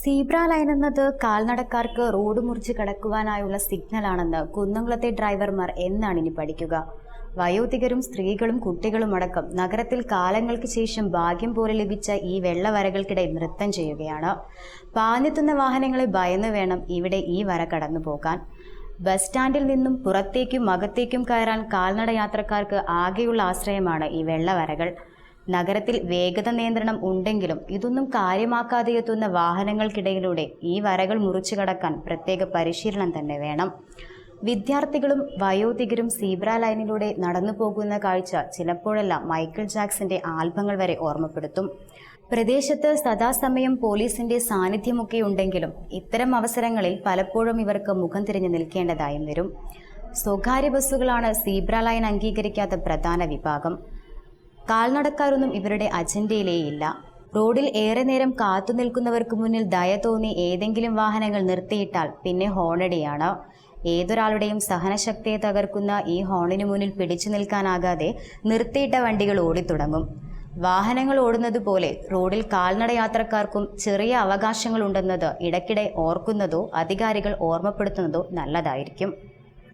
Zebra line എന്നത് കാൽനടക്കാർക്ക് road മുറിച്ച് കടക്കുവാനായുള്ള സിഗ്നലാണെന്ന് കുന്നംകുളത്തെ ഡ്രൈവർമാർ എന്നാണ് ഇനി പഠിക്കുക. വയോധികരും സ്ത്രീകളും കുട്ടികളും അടക്കം നഗരത്തിൽ കാലങ്ങൾക്ക് ശേഷം ഭാഗ്യം പോലെ ലഭിച്ച ഈ വെള്ളവരകൾക്കിടെ നൃത്തം ചെയ്യുകയാണ്. പാഞ്ഞെത്തുന്ന വാഹനങ്ങളെ ഭയന്നു വേണം ഇവിടെ ഈ വര കടന്നു പോകാൻ. ബസ് സ്റ്റാൻഡിൽ നിന്നും പുറത്തേക്കും അകത്തേക്കും കയറാൻ കാൽനട യാത്രക്കാർക്ക് ആകെയുള്ള ആശ്രയമാണ് ഈ വെള്ളവരകൾ. നഗരത്തിൽ വേഗത നിയന്ത്രണം ഉണ്ടെങ്കിലും ഇതൊന്നും കാര്യമാക്കാതെ എത്തുന്ന വാഹനങ്ങൾക്കിടയിലൂടെ ഈ വരകൾ മുറിച്ചു കടക്കാൻ പ്രത്യേക പരിശീലനം തന്നെ വേണം. വിദ്യാർത്ഥികളും വയോധികരും സീബ്ര ലൈനിലൂടെ നടന്നു പോകുന്ന കാഴ്ച ചിലപ്പോഴെല്ലാം മൈക്കിൾ ജാക്സന്റെ ആൽബങ്ങൾ വരെ ഓർമ്മപ്പെടുത്തും. പ്രദേശത്ത് സദാസമയം പോലീസിന്റെ സാന്നിധ്യമൊക്കെ ഉണ്ടെങ്കിലും ഇത്തരം അവസരങ്ങളിൽ പലപ്പോഴും ഇവർക്ക് മുഖം തിരിഞ്ഞു നിൽക്കേണ്ടതായും വരും. സ്വകാര്യ ബസ്സുകളാണ് സീബ്ര ലൈൻ അംഗീകരിക്കാത്ത പ്രധാന വിഭാഗം. കാൽനടക്കാരൊന്നും ഇവരുടെ അജണ്ടയിലേയില്ല. റോഡിൽ ഏറെ നേരം കാത്തു നിൽക്കുന്നവർക്ക് മുന്നിൽ ദയ തോന്നി ഏതെങ്കിലും വാഹനങ്ങൾ നിർത്തിയിട്ടാൽ പിന്നെ ഹോണടിയാണ്. ഏതൊരാളുടെയും സഹനശക്തിയെ തകർക്കുന്ന ഈ ഹോണിന് മുന്നിൽ പിടിച്ചു നിൽക്കാനാകാതെ നിർത്തിയിട്ട വണ്ടികൾ ഓടിത്തുടങ്ങും. വാഹനങ്ങൾ ഓടുന്നത് പോലെ റോഡിൽ കാൽനട യാത്രക്കാർക്കും ചെറിയ അവകാശങ്ങളുണ്ടെന്നത് ഇടയ്ക്കിടെ ഓർക്കുന്നതോ അധികാരികൾ ഓർമ്മപ്പെടുത്തുന്നതോ നല്ലതായിരിക്കും.